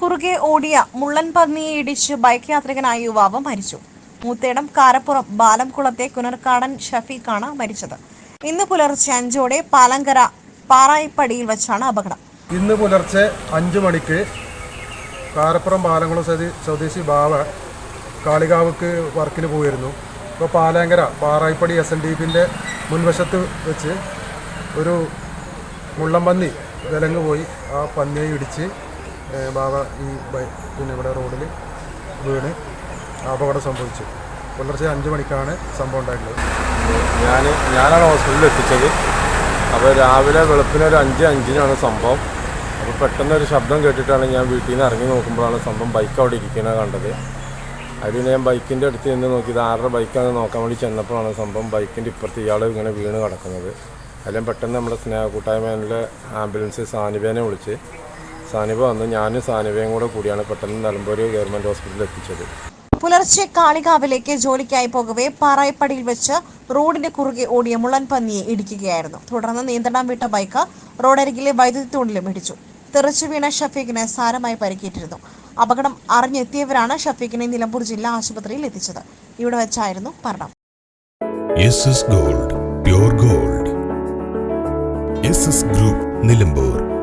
കുറുകെ ഓടിയ മുള്ളൻ പന്നിയെ ഇടിച്ച് ബൈക്ക് യാത്രികനായ യുവാവ് മരിച്ചു. മൂത്തേടം കാരപ്പുറം ബാലംകുളത്തെ കുനർക്കാടൻ ഷഫീഖാണ് മരിച്ചത്. ഇന്ന് പുലർച്ചെ അഞ്ചോടെ പാലങ്കര പാറായിപ്പടിയിൽ വെച്ചാണ് അപകടം. ഇന്ന് പുലർച്ചെ അഞ്ച് മണിക്ക് കാരപ്പുറം സ്വദേ സ്വദേശി ബാവ കാളികാവുക്ക് വർക്കിന് പോയിരുന്നു. ഇപ്പോൾ Palankara Parayippadi S N D പിന്റെ മുൻവശത്ത് വെച്ച് ഒരു മുള്ളംപന്നി വിലങ്ങ് പോയി. ആ പന്നിയെ ഇടിച്ച് ബാവ ഈ പിന്നെ ഇവിടെ റോഡിൽ വീണ് അപകടം സംഭവിച്ചു. പുലർച്ചെ അഞ്ച് മണിക്കാണ് സംഭവം ഉണ്ടായിട്ടുള്ളത്. ഞാൻ ഞാനാണ് ഹോസ്പിറ്റലിൽ എത്തിച്ചത്. അപ്പോൾ രാവിലെ വെളുപ്പിനൊരു അഞ്ച് അഞ്ചിനാണ് സംഭവം. അപ്പോൾ പെട്ടെന്ന് ഒരു ശബ്ദം കേട്ടിട്ടാണ് ഞാൻ വീട്ടിൽ നിന്ന് ഇറങ്ങി നോക്കുമ്പോഴാണ് സംഭവം ബൈക്ക് അവിടെ ഇരിക്കുന്നത് കണ്ടത്. അതിൽ ഞാൻ ബൈക്കിന്റെ അടുത്ത് നിന്ന് നോക്കിയത് ആരുടെ ബൈക്കാണ് നോക്കാൻ വേണ്ടി ചെന്നപ്പോഴാണ് സംഭവം ബൈക്കിന്റെ ഇപ്പുറത്ത് ഇയാൾ ഇങ്ങനെ വീണ് കിടക്കുന്നത്. അതിലും പെട്ടെന്ന് നമ്മുടെ സ്നേഹ കൂട്ടായ്മയിലെ ആംബുലൻസ് സാനിബേനെ വിളിച്ച് സാനിബ വന്ന് ഞാനും സാനിബയും കൂടെ കൂടിയാണ് പെട്ടെന്ന് നിലമ്പൂർ ഗവൺമെന്റ് ഹോസ്പിറ്റലിൽ എത്തിച്ചത്. പുലർച്ചെ കാളികാവിലേക്ക് ജോലിക്കായി പോകവെ പാറായപ്പടിയിൽ വെച്ച് റോഡിന്റെ കുറുകെ ഓടിയ മുള്ളൻ പന്നിയെ ഇടിക്കുകയായിരുന്നു. തുടർന്ന് നിയന്ത്രണം വിട്ട ബൈക്ക് റോഡരികിലെ വൈദ്യുതി തൂണിലും ഇടിച്ചു. തെറിച്ചു വീണ ഷഫീഖിന് സാരമായി പരിക്കേറ്റിരുന്നു. അപകടം അറിഞ്ഞെത്തിയവരാണ് ഷഫീഖിനെ നിലമ്പൂർ ജില്ലാ ആശുപത്രിയിൽ എത്തിച്ചത്. ഇവിടെ വെച്ചായിരുന്നു മരണം. Gold pure gold. Group Nilambur.